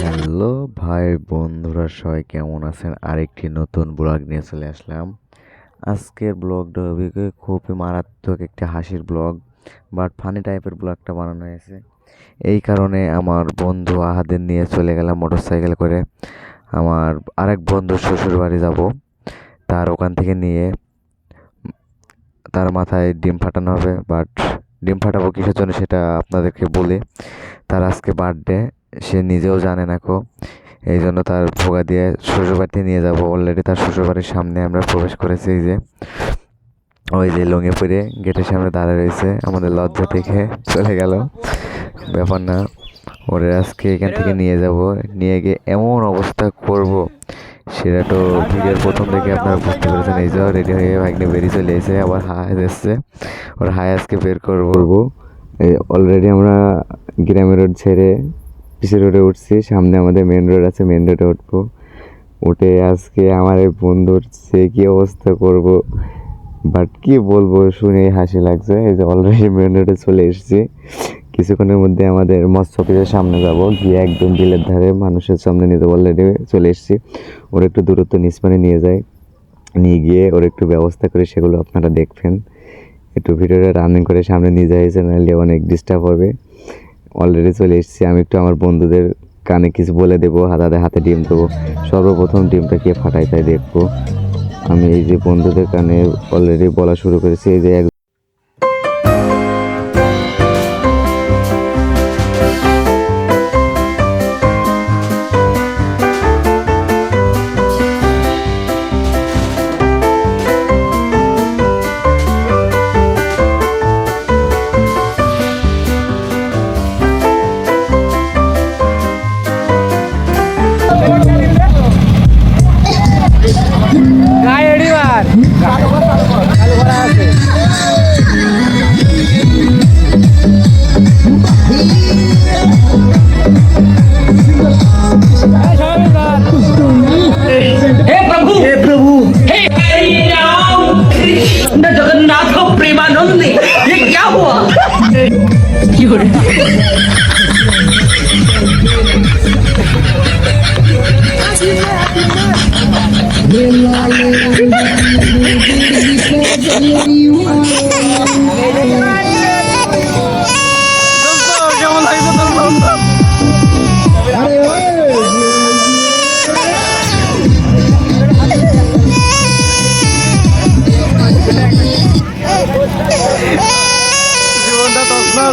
Hello ভাই বন্ধুরা, সবাই কেমন আছেন? আরেকটি নতুন ব্লগ নিয়ে চলে আসলাম। আজকের ব্লগটা খুবই মারাত্মক একটি হাসির ব্লগ বাট ফানি টাইপের ব্লগটা বানানো হয়েছে। এই কারণে আমার বন্ধু আহাদের নিয়ে চলে গেলাম মোটর সাইকেল করে। আমার আরেক বন্ধুর শ্বশুর বাড়ি যাব। তার ওখান থেকে নিয়ে তার মাথায় ডিম ফাটানো হবে বাট ডিম ফাটাবো কিসের জন্য সেটা আপনাদেরকে বলে। তার আজকে বার্থডে সে নিজেও জানে না কো। এই জন্য তার ভোগা দিয়ে শ্বশুরবাড়িতে নিয়ে যাব। অলরেডি তার শ্বশুরবাড়ির সামনে আমরা প্রবেশ করেছি যে। ওই যে লঙে পরে গেটের সামনে দাঁড়িয়ে রয়েছে। আমাদের লজ্জা দেখে চলে গেল। ব্যাপার না, ওরে আজকে এখান থেকে নিয়ে যাব। নিয়ে গিয়ে এমন অবস্থা করব। সেটা তো ভিডিওর প্রথম থেকে আপনারা বুঝতে পেরেছেন। এই যে রেডি হয়ে ভাগ্নে বেরিয়ে চলে এসে আবার হাই এসছে। ওর আজকে বের করব। এই অলরেডি আমরা গ্রামের রোড ছেড়ে পিসি রোডে উঠছি। সামনে আমাদের মেন রোড আছে মেন রোডে উঠবো। উঠে আজকে আমার এই বন্ধুর সে কী অবস্থা করব? বাট কি বলব শুনে হাসি লাগছে। এই যে অলরেডি মেন রোডে চলে এসেছি। কিছুক্ষণের মধ্যে আমাদের মৎস্য অফিসের সামনে যাব। গিয়ে একদম বিলের ধারে মানুষের সামনে নিতে অলরেডি চলে এসেছি। ওর একটু দূরত্ব নিষ্পানে নিয়ে যায়। নিয়ে গিয়ে ওর একটু ব্যবস্থা করে সেগুলো আপনারা দেখবেন। একটু ভিডিওটা রানিং করে সামনে নিয়ে যাইছে নাহলে অনেক ডিস্টার্ব হবে। অলরেডি চলে এসেছি। আমি একটু আমার বন্ধুদের কানে কিছু বলে দেবো হাতে হাতে ডিম দেবো। সর্বপ্রথম ডিমটা কে ফাটাই তাই দেখব। আমি এই যে বন্ধুদের কানে অলরেডি বলা শুরু করেছি, এই যে এক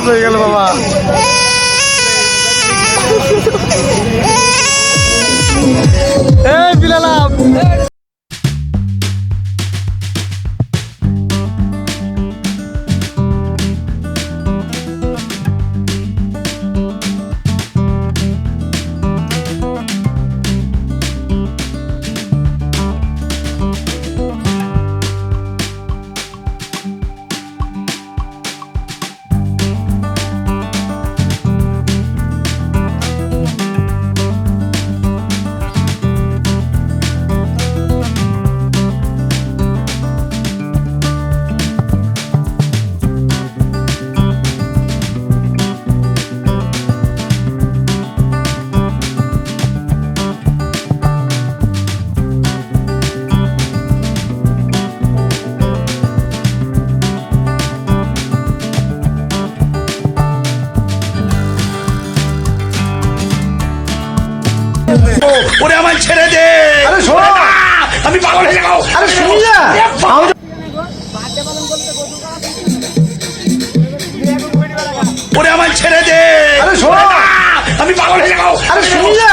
হয়ে গেল বাবা। ওরে আমার ছেড়ে দে। আরে শোনো। আমি পাগল হয়ে যাব। আরে শুনি না। ওরে আমার ছেড়ে দে। আরে শোনো। আমি পাগল হয়ে যাব। আরে শুনি না।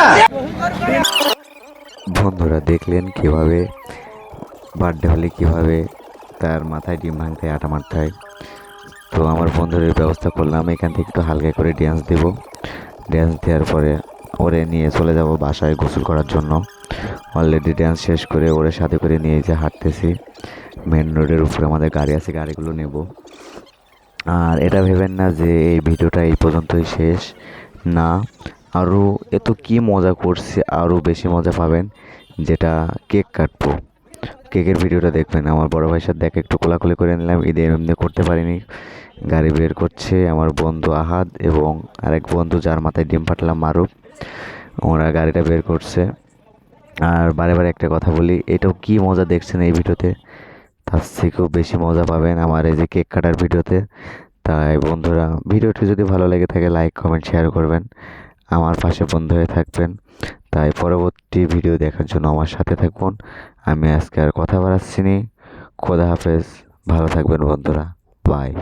বন্ধুরা দেখলেন কীভাবে বার্থডে হলে কীভাবে তার মাথায় ডিম ভাঙতে আটা মারতে হয়। তো আমার বন্ধুদের ব্যবস্থা করলাম। এখান থেকে একটু হালকা করে ড্যান্স দেব। ড্যান্স দেওয়ার পরে ওরে নিয়ে চলে যাব বাসায় গোসল করার জন্য। অলরেডি ড্যান্স শেষ করে ওরে সাথে করে নিয়ে যে হাঁটতেছি। মেন রোডের উপরে আমাদের গাড়ি আছে, গাড়িগুলো নেব। আর এটা ভেবেন না যে এই ভিডিওটা এই পর্যন্তই শেষ। না আরও এত কি মজা করছে আরও বেশি মজা পাবেন, যেটা কেক কাটবো। কেকের ভিডিওটা দেখবেন, আমার বড় ভাইয়ের সাথে দেখে, একটু কোলাকুলি করে নিলাম, ঈদে এমনি করতে পারিনি। গাড়ি বের করছে আমার বন্ধু আহাদ এবং আরেক বন্ধু যার মাথায় ডিম ফাটলাম মারুফ। ওরা গাড়িটা বের করছে। আর বারে বারে একটা কথা বলি, এটাও কি মজা দেখছেন এই ভিডিওতে? তার থেকেও বেশি মজা পাবেন আমার এই যে কেক কাটার ভিডিওতে। তাই বন্ধুরা, ভিডিওটি যদি ভালো লেগে থাকে, লাইক, কমেন্ট, শেয়ার করবেন। আমার পাশে বন্ধু হয়ে থাকবেন। তাই পরবর্তী ভিডিও দেখার জন্য আমার সাথে থাকুন আমি আজকে আর কথা বাড়াচ্ছি নি। খোদা হাফেজ। ভালো থাকবেন বন্ধুরা। বাই।